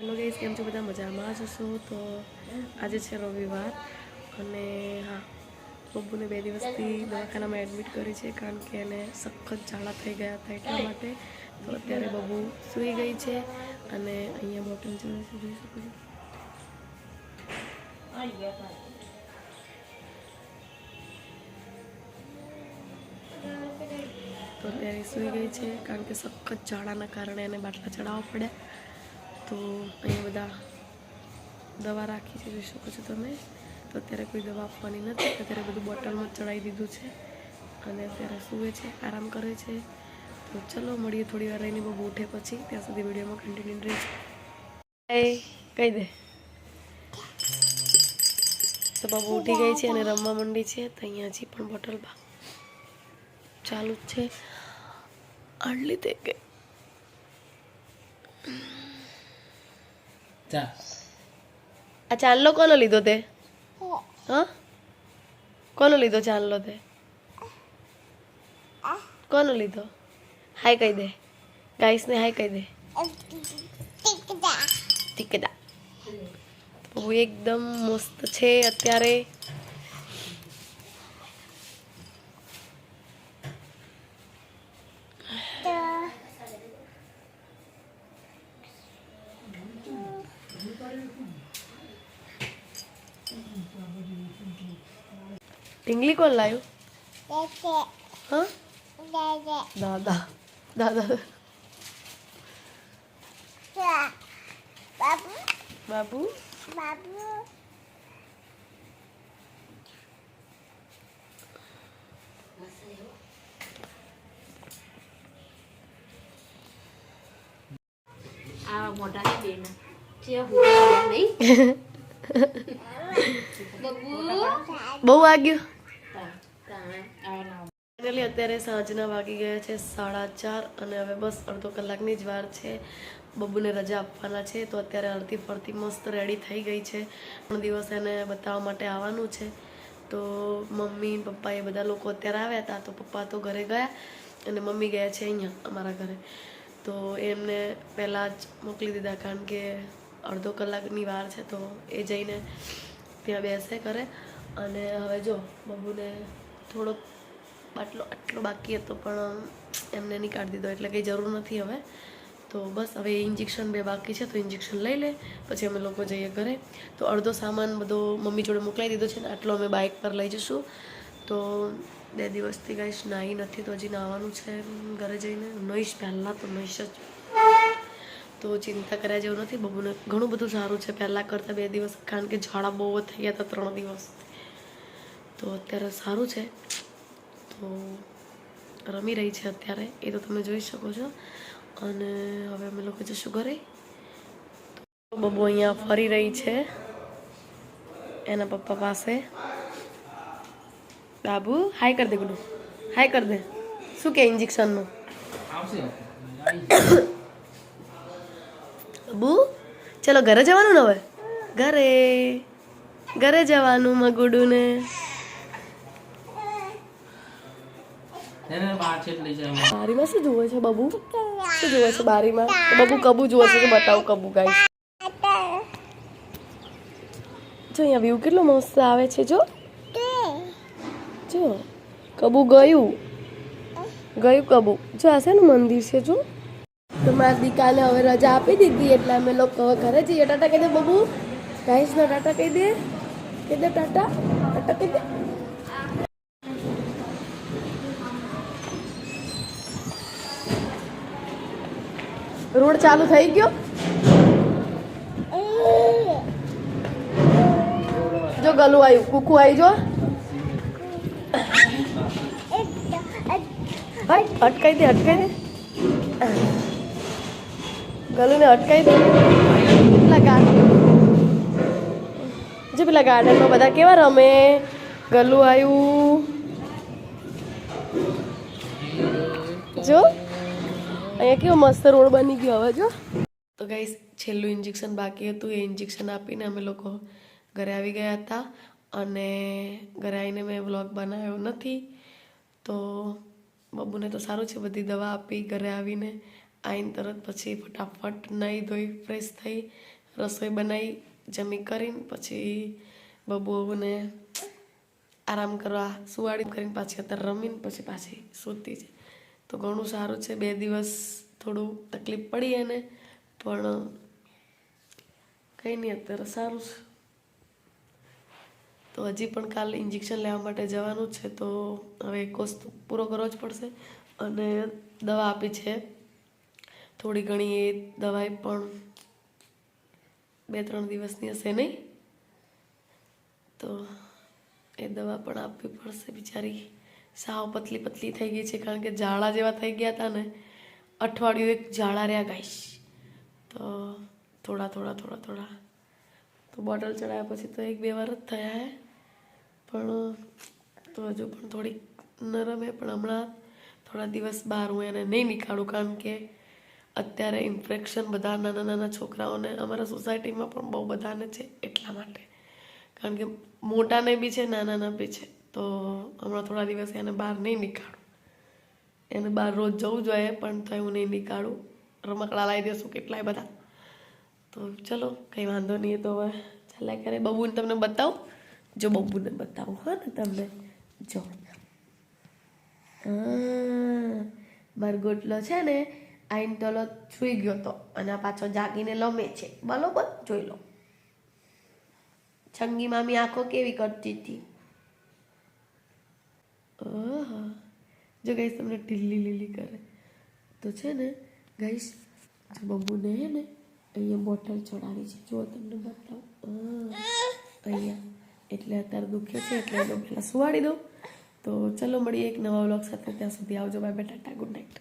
Hello guys, કેમ છો બધા? મજામાં જ હશો? તો આજે છે રવિવાર અને હા બબ્બુને બે દિવસથી દવાખાનામાં એડમિટ કરી છે કારણ કે એને સખત ઝાડા થઈ ગયા હતા એટલા માટે. તો અત્યારે બબ્બુ સૂઈ ગઈ છે અને અહીંયા બોટલ છે. જોઈ શકો છો. તો અત્યારે સૂઈ ગઈ છે કારણ કે સખત ઝાડાના કારણે એને બાટલા ચડાવવા પડ્યા. તો અહીંયા બધા દવા રાખી છે જોઈ શકો છો તમે. તો અત્યારે કોઈ દવા આપવાની નથી. અત્યારે બધું બોટલમાં ચડાવી દીધું છે અને અત્યારે સૂવે છે આરામ કરે છે. તો ચલો મળીએ થોડી વાર રહીને બહુ ઉઠે પછી. ત્યાં સુધી વિડીયોમાં કન્ટિન્યુ રહેજો. કહી દે. તો બાબુ ઉઠી ગઈ છે અને રમવા માંડી છે. તો અહીંયા હજી પણ બોટલ બા ચાલુ જ છે. આટલી તે ગઈ ચા આ ચાંદલો કોનો લીધો તે? હા. કોનો લીધો ચાંદલો તે? કોનો લીધો? હાય કહી દે. ગાઈસને હાય કહી દે. ટીકડા હું એકદમ મસ્ત છે અત્યારે. ઢીંગલી કોણ લાવ્યું હા દાદા દાદા બાબુ આ મોઢાની બેન છે નહીં બબુ બહુ વાગ્યું ફાઇનલી અત્યારે સાંજના વાગી ગયા છે સાડા ચાર અને હવે બસ અડધો કલાકની જ વાર છે. બબ્બુને રજા આપવાના છે, તો અત્યારે અડધી ફરતી મસ્ત રેડી થઈ ગઈ છે. પણ દિવસ એને બતાવવા માટે આવવાનું છે. તો મમ્મી, પપ્પા એ બધા લોકો અત્યારે આવ્યા હતા, તો પપ્પા તો ઘરે ગયા અને મમ્મી ગયા છે અહીંયા અમારા ઘરે. તો એમને પહેલાં જ મોકલી દીધા, કારણ કે અડધો કલાકની વાર છે, તો એ જઈને ત્યાં બેસે કરે અને હવે જો બબ્બુને થોડોક બાટલો આટલો બાકી હતો, પણ એમને નહીં કાઢી દીધો, એટલે કંઈ જરૂર નથી હવે. તો બસ, હવે ઇન્જેક્શન બે બાકી છે, તો ઇન્જેક્શન લઈ લે, પછી અમે લોકો જઈએ ઘરે. તો અડધો સામાન બધો મમ્મી જોડે મોકલાઈ દીધો છે ને, આટલો અમે બાઇક પર લઈ જઈશું તો બે દિવસથી કાંઈ નાહી નથી, તો હજી નાહવાનું છે ઘરે જઈને. નહીશ, પહેલાં તો નહીશ જ. તો ચિંતા કર્યા જેવું નથી, બબુને ઘણું બધું સારું છે, પહેલાં કરતાં બે દિવસ, કારણ કે ઝાડા બહુ જ થઈ ગયા હતા ત્રણ દિવસ. તો અત્યારે સારું છે. તો રમી રહી છે અત્યારે, એ તો તમે જોઈ શકો છો. અને હવે અમે લોકો જઈશું ઘરે. બબુ અહીંયા ફરી રહી છે, એના પપ્પા પાસે. બાબુ, હાય કર દે ગુડુ. હાય કર દે. શું કે ઇન્જેક્શનનું બબુ, ચલો ઘરે જવાનું ને હવે? ઘરે. ઘરે જવાનું મગુડુને એને બહાર છે લઈ જાય બારીમાં શું જુએ છે બબુ? શું જુએ છે બારીમાં? બબુ કબુ જુએ છે બતાવું કબુ ગાઈ જો અહીંયા વ્યૂ કેટલો મસ્ત આવે છે, જો. જો, કબુ ગયું. ગયું કબુ. જો, આ શેનું મંદિર છે, જો. તો મારી દીકાને હવે રજા આપી દીધી, એટલે અમે લોકો ઘરે જઈએ. ટાટા કહી દે બબુ. ગાઈસ ના ટાટા કહી દે. કહી દે ટાટા. ટાટા કહી દે. રોડ ચાલુ થઈ ગયો? જો ગલું આવ્યું કુકુ આવી જો. અટકાઈ દે અટકાઈ દે. ગલુને અટકાઈ દે. પેલા ગાર્ડન જો પેલા ગાર્ડનમાં બધા કેવા રમે? ગલું આવ્યું જો. અહીંયા કેવો મસ્ત રોડ બની ગયો હવે જો. તો ગાઈસ છેલ્લું ઇન્જેક્શન બાકી હતું. એ ઇન્જેક્શન આપીને અમે લોકો ઘરે આવી ગયા હતા. અને ઘરે આવીને મેં વ્લોગ બનાવ્યો નથી. તો બબુને તો સારું છે બધી દવા આપી ઘરે આવીને. આવીને તરત પછી ફટાફટ નાહી ધોઈ ફ્રેશ થઈ, રસોઈ બનાવી જમી કરીને પછી બબુને આરામ કરવા, સુવાડી કરીને પાછી અત્યારે રમીને પછી પાછી સૂતી છે. તો ઘણું સારું છે. બે દિવસ થોડું તકલીફ પડી એને, પણ કંઈ નહીં, અત્યારે સારું છે. તો હજી પણ કાલે ઇન્જેક્શન લેવા માટે જવાનું છે, તો હવે કોર્સ પૂરો કરવો જ પડશે. અને દવા આપી છે. થોડી ઘણી એ દવાઈ પણ બે ત્રણ દિવસની હશે નહીં. તો એ દવા પણ આપવી પડશે બિચારી. સાવ પતલી પતલી થઈ ગઈ છે, કારણ કે ઝાડા જેવા થઈ ગયા હતા ને, અઠવાડિયું એક ઝાડા રહ્યા ગાઈશ. તો થોડા થોડા થોડા થોડા. તો બોટલ ચડાવ્યા પછી તો એક, બે વાર જ થયા હે. પણ, તો હજુ પણ થોડીક નરમ હે, પણ હમણાં થોડા દિવસ બહાર હું એને નહીં નીકાળું, કારણ કે અત્યારે ઇન્ફેક્શન બધા નાના નાના છોકરાઓને અમારા સોસાયટીમાં પણ બહુ બધાને છે એટલા માટે. કારણ કે મોટાને બી છે, નાનાના બી છે. તો હમણાં થોડા દિવસ એને બહાર નહીં નીકાળું. એને બહાર રોજ જવું જોઈએ પણ તો હું નહીં નીકાળું. રમકડા લાવી દેશું કેટલાય બધા. તો ચલો, કંઈ વાંધો નહીં તો હવે ચાલ્યા કરે બબુને તમને બતાવું? જો બબુને બતાવું, હા ને તમને. જો. મારો ગોટલો છે ને, આઈન તોલો છૂઈ ગયો તો, અને પાછો જાગીને લમે છે. બરોબર? જોઈ લો. છંગી મામી આંખો કેવી કરતી હતી? જો ગાઈશ તમને ઢીલી લીલી કરે. તો છે ને ગાઈશ જો બબુને હે ને, અહીંયા બોટલ ચડાવી છે. જો તમને બતાવું. અહીંયા. એટલે અત્યારે દુખે છે, એટલે એનો પહેલાં સુવાડી દઉં. તો ચલો મળીએ એક નવા વ્લોગ સાથે. ત્યાં સુધી આવજો. બાય બેટા ટાટા ગુડ નાઇટ